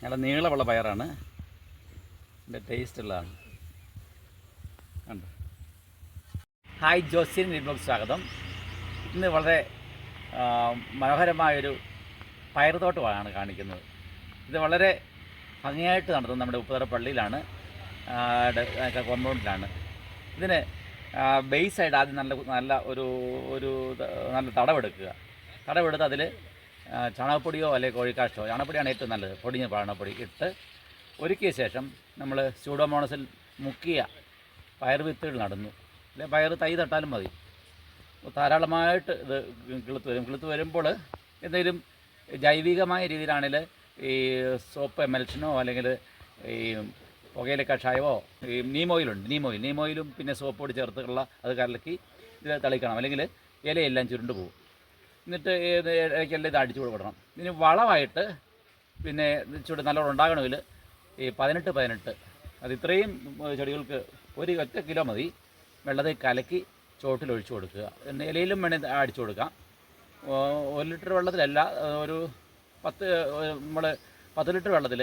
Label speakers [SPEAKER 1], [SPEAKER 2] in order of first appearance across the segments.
[SPEAKER 1] നല്ല നീളമുള്ള പയറാണ്. എന്റെ ടേസ്റ്റ് ഉള്ളതാണ്. കണ്ടോ? ഹായ് ജോസിൻ വീട്ടിലോട്ട് സ്വാഗതം. ഇന്ന് വളരെ മനോഹരമായൊരു പയറുതോട്ടമാണ് കാണിക്കുന്നത്. ഇത് വളരെ ഭംഗിയായിട്ട് നടത്തുന്നത് നമ്മുടെ ഉപ്പുതറ പള്ളിയിലാണ് കോമ്പൗണ്ടിലാണ് ഇതിന് ബേസായിട്ട് ആദ്യം നല്ല നല്ല ഒരു ഒരു നല്ല തടവെടുക്കുക. തടവെടുത്ത് അതിൽ ചാണകപ്പൊടിയോ അല്ലെങ്കിൽ കോഴിക്കാഷ്ടോ ചാണകപ്പൊടിയാണ് ഏറ്റവും നല്ലത് പൊടിഞ്ഞ ചാണകപ്പൊടി ഇട്ട് ഒരുക്കിയ ശേഷം നമ്മൾ സ്യൂഡോമോണസിൽ മുക്കിയ പയർ വിത്തുകൾ നടന്നു. അല്ലെങ്കിൽ പയർ തൈ തട്ടാലും മതി. ധാരാളമായിട്ട് ഇത് കിളുത്ത് വരും. കിളുത്ത് വരുമ്പോൾ എന്തെങ്കിലും ജൈവികമായ രീതിയിലാണെങ്കിൽ ഈ സോപ്പ് എമൽഷനോ അല്ലെങ്കിൽ ഈ പുകയില കഷായമോ ഈ നീമോയിലുണ്ട് നീമോയിൽ നീമോയിലും പിന്നെ സോപ്പ് പൊടി ചേർത്തുള്ള അത് കലക്കി ഇത് തളിക്കണം. അല്ലെങ്കിൽ ഇലയെല്ലാം ചുരുണ്ട് പോകും. എന്നിട്ട് ഇടയ്ക്കെല്ലാം ഇത് അടിച്ചു കൊടുക്കണം. ഇതിന് വളമായിട്ട് പിന്നെ ചൂട് നല്ലോണം ഉണ്ടാകണമെങ്കിൽ ഈ പതിനെട്ട് പതിനെട്ട് അത് ഇത്രയും ചെടികൾക്ക് ഒരു ഒറ്റ കിലോ മതി. വെള്ളത്തിൽ കലക്കി ചോട്ടിൽ ഒഴിച്ചു കൊടുക്കുക. ഇലയിലും വേണേൽ അടിച്ചു കൊടുക്കാം. ഒരു ലിറ്റർ വെള്ളത്തിലല്ല ഒരു പത്ത് നമ്മൾ പത്ത് ലിറ്റർ വെള്ളത്തിൽ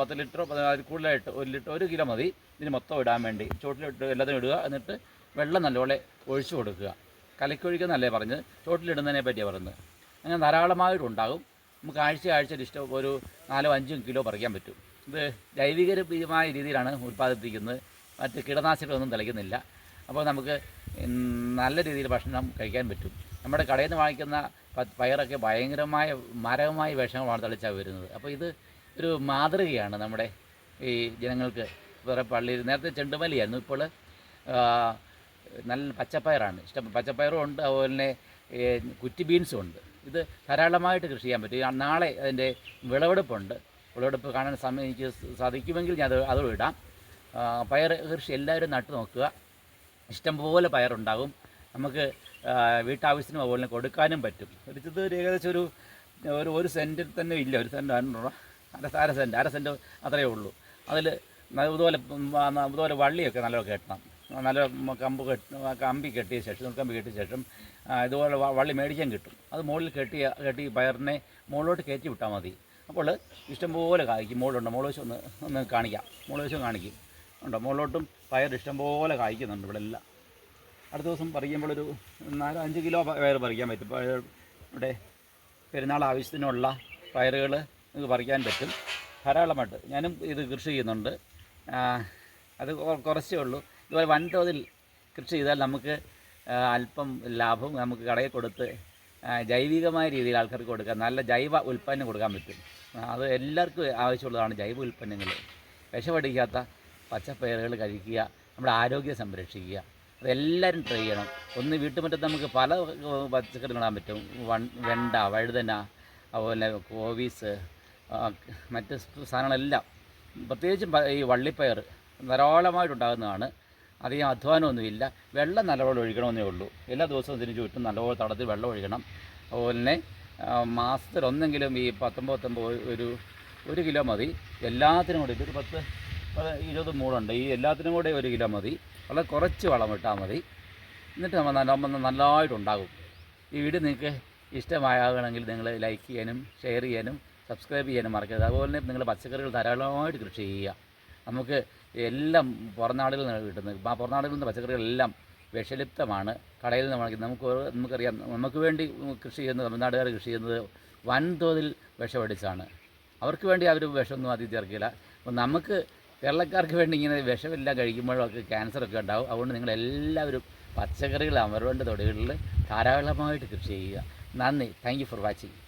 [SPEAKER 1] പത്ത് ലിറ്റർ അതിൽ കൂടുതലായിട്ട് ഒരു ലിറ്റർ ഒരു കിലോ മതി. ഇതിന് മൊത്തം ഇടാൻ വേണ്ടി. ചോട്ടിലിട്ട് എല്ലാത്തിനും ഇടുക. എന്നിട്ട് വെള്ളം നല്ലപോലെ ഒഴിച്ചു കൊടുക്കുക. കലക്കി ഒഴിക്കുന്നല്ലേ പറഞ്ഞത്? ചോട്ടിലിടുന്നതിനെ പറ്റിയാണ് പറയുന്നത് അങ്ങനെ ധാരാളമായിട്ടുണ്ടാകും നമുക്ക് ആഴ്ച ആഴ്ച ഇഷ്ടം ഒരു നാലോ അഞ്ചും കിലോ പറിക്കാൻ പറ്റും. ഇത് ജൈവികരമായ രീതിയിലാണ് ഉൽപ്പാദിപ്പിക്കുന്നത്. മറ്റ് കീടനാശികളൊന്നും തെളിക്കുന്നില്ല അപ്പോൾ നമുക്ക് നല്ല രീതിയിൽ ഭക്ഷണം കഴിക്കാൻ പറ്റും. നമ്മുടെ കടയിൽ നിന്ന് വാങ്ങിക്കുന്ന പയറൊക്കെ ഭയങ്കരമായ മാരകമായ വിഷങ്ങളാണ് തളിച്ചാൽ വരുന്നത്. അപ്പോൾ ഇത് ഒരു മാതൃകയാണ് നമ്മുടെ ഈ ജനങ്ങൾക്ക്. വേറെ പള്ളിയിൽ നേരത്തെ ചെണ്ടുമല്ലിയായിരുന്നു. ഇപ്പോൾ നല്ല പച്ചപ്പയറാണ്. ഇഷ്ടം പച്ചപ്പയറും ഉണ്ട് അതുപോലെ തന്നെ കുറ്റി ബീൻസും ഉണ്ട്. ഇത് ധാരാളമായിട്ട് കൃഷി ചെയ്യാൻ പറ്റും. നാളെ അതിന്റെ വിളവെടുപ്പുണ്ട്. വിളവെടുപ്പ് കാണാൻ സമയം എനിക്ക് സാധിക്കുമെങ്കിൽ ഞാൻ അത് അതും ഇടാം പയർ കൃഷി എല്ലാവരും നട്ടു നോക്കുക. ഇഷ്ടംപോലെ പയറുണ്ടാകും. നമുക്ക് വീട്ടാവശ്യത്തിനും അതുപോലെ തന്നെ കൊടുക്കാനും പറ്റും. ഇത് ഒരു ഏകദേശം ഒരു ഒരു ഒരു സെന്റിൽ തന്നെ ഇല്ല. ഒരു സെന്റ് അഞ്ഞൂറ് അര അര സെന്റ് അര സെന്റ് അത്രയേ ഉള്ളൂ. അതിൽ ഇതുപോലെ ഇതുപോലെ വള്ളിയൊക്കെ നല്ലോണം കെട്ടണം. നല്ല കമ്പ് കെട്ടി കമ്പി കെട്ടിയ ശേഷം കമ്പി കെട്ടിയ ശേഷം ഇതുപോലെ വള്ളി മേടിക്കാൻ കിട്ടും. അത് മുകളിൽ കെട്ടി കെട്ടി പയറിനെ മുകളിലോട്ട് കയറ്റി വിട്ടാൽ മതി. അപ്പോൾ ഇഷ്ടംപോലെ കായ്ക്കും മുകളിലുണ്ട്. മുകളിൽ വെച്ച് ഒന്ന് ഒന്ന് കാണിക്കാം. മുകളിൽ വശം കാണിക്കും. ഉണ്ടോ? മുകളിലോട്ടും പയർ ഇഷ്ടംപോലെ കായ്ക്കുന്നുണ്ട് ഇവിടെ എല്ലാം. അടുത്ത ദിവസം പറിക്കുമ്പോൾ ഒരു നാല് അഞ്ച് കിലോ പയർ പറിക്കാൻ പറ്റും. പയർ ഇവിടെ പെരുന്നാൾ ആവശ്യത്തിനുള്ള പയറുകൾ നിങ്ങൾക്ക് പറിക്കാൻ പറ്റും. ധാരാളമായിട്ട്. ഞാനും ഇത് കൃഷി ചെയ്യുന്നുണ്ട്. അത് കുറച്ചേ ഉള്ളൂ. ഇതുപോലെ വൻതോതിൽ കൃഷി ചെയ്താൽ നമുക്ക് അല്പം ലാഭം നമുക്ക് കടയിൽ കൊടുത്ത് ജൈവികമായ രീതിയിൽ ആൾക്കാർക്ക് കൊടുക്കാം നല്ല ജൈവ ഉൽപ്പന്നം കൊടുക്കാൻ പറ്റും. അത് എല്ലാവർക്കും ആവശ്യമുള്ളതാണ് ജൈവ ഉൽപ്പന്നങ്ങൾ. വിഷമടിക്കാത്ത പച്ചപ്പയറുകൾ കഴിക്കുക നമ്മുടെ ആരോഗ്യം സംരക്ഷിക്കുക അതെല്ലാവരും ട്രൈ ചെയ്യണം. ഒന്ന് വീട്ടുമുറ്റത്ത് നമുക്ക് പല പച്ചക്കറി പറ്റും. വൺ വെണ്ട വഴുതന അതുപോലെ കോവീസ് മറ്റ് സാധനങ്ങളെല്ലാം. പ്രത്യേകിച്ചും ഈ വള്ളിപ്പയർ ധാരാളമായിട്ടുണ്ടാകുന്നതാണ്. അധികം അധ്വാനമൊന്നുമില്ല. വെള്ളം നല്ലപോലെ ഒഴിക്കണമെന്നേ ഉള്ളൂ. എല്ലാ ദിവസവും ഇതിന് ചുറ്റും നല്ലപോലെ തടത്തിൽ വെള്ളം ഒഴിക്കണം. അതുപോലെ തന്നെ മാസത്തിൽ ഒന്നെങ്കിലും ഈ പത്തൊമ്പത്തൊമ്പത് പത്തൊമ്പത് ഒരു ഒരു കിലോ മതി. എല്ലാത്തിനും കൂടി ഇതൊരു പത്ത് പത് ഇരുപത് മൂടുണ്ട്. ഈ എല്ലാത്തിനും കൂടെ ഒരു കിലോ മതി. വളരെ കുറച്ച് വളം ഇട്ടാൽ മതി. എന്നിട്ട് നമ്മൾ നല്ല നല്ലതായിട്ടുണ്ടാകും ഈ വീഡിയോ നിങ്ങൾക്ക് ഇഷ്ടമായാകണമെങ്കിൽ നിങ്ങൾ ലൈക്ക് ചെയ്യാനും ഷെയർ ചെയ്യാനും സബ്സ്ക്രൈബ് ചെയ്യാനും മറക്കരുത്. അതുപോലെ തന്നെ നിങ്ങൾ പച്ചക്കറികൾ ധാരാളമായിട്ട് കൃഷി ചെയ്യുക. നമുക്ക് എല്ലാം പുറനാടുകളിൽ നിന്ന് കിട്ടുന്നത്. ആ പുറനാടുകളിൽ നിന്ന് പച്ചക്കറികളെല്ലാം വിഷലിപ്തമാണ്. കടയിൽ നിന്ന് വാങ്ങിക്കുന്നത് നമുക്ക് നമുക്കറിയാം നമുക്ക് വേണ്ടി കൃഷി ചെയ്യുന്നത് തമിഴ്നാടുകാർ കൃഷി ചെയ്യുന്നത് വൻതോതിൽ വിഷമടിച്ചാണ്. അവർക്ക് വേണ്ടി അവർ വിഷമൊന്നും ആദ്യം ചേർക്കില്ല. അപ്പം നമുക്ക് കേരളക്കാർക്ക് വേണ്ടി ഇങ്ങനെ വിഷമെല്ലാം കഴിക്കുമ്പോഴൊക്കെ ക്യാൻസറൊക്കെ ഉണ്ടാവും. അതുകൊണ്ട് നിങ്ങളെല്ലാവരും പച്ചക്കറികൾ അവരവന്റെ തൊടികളിൽ ധാരാളമായിട്ട് കൃഷി ചെയ്യുക. നന്ദി. Thank for watching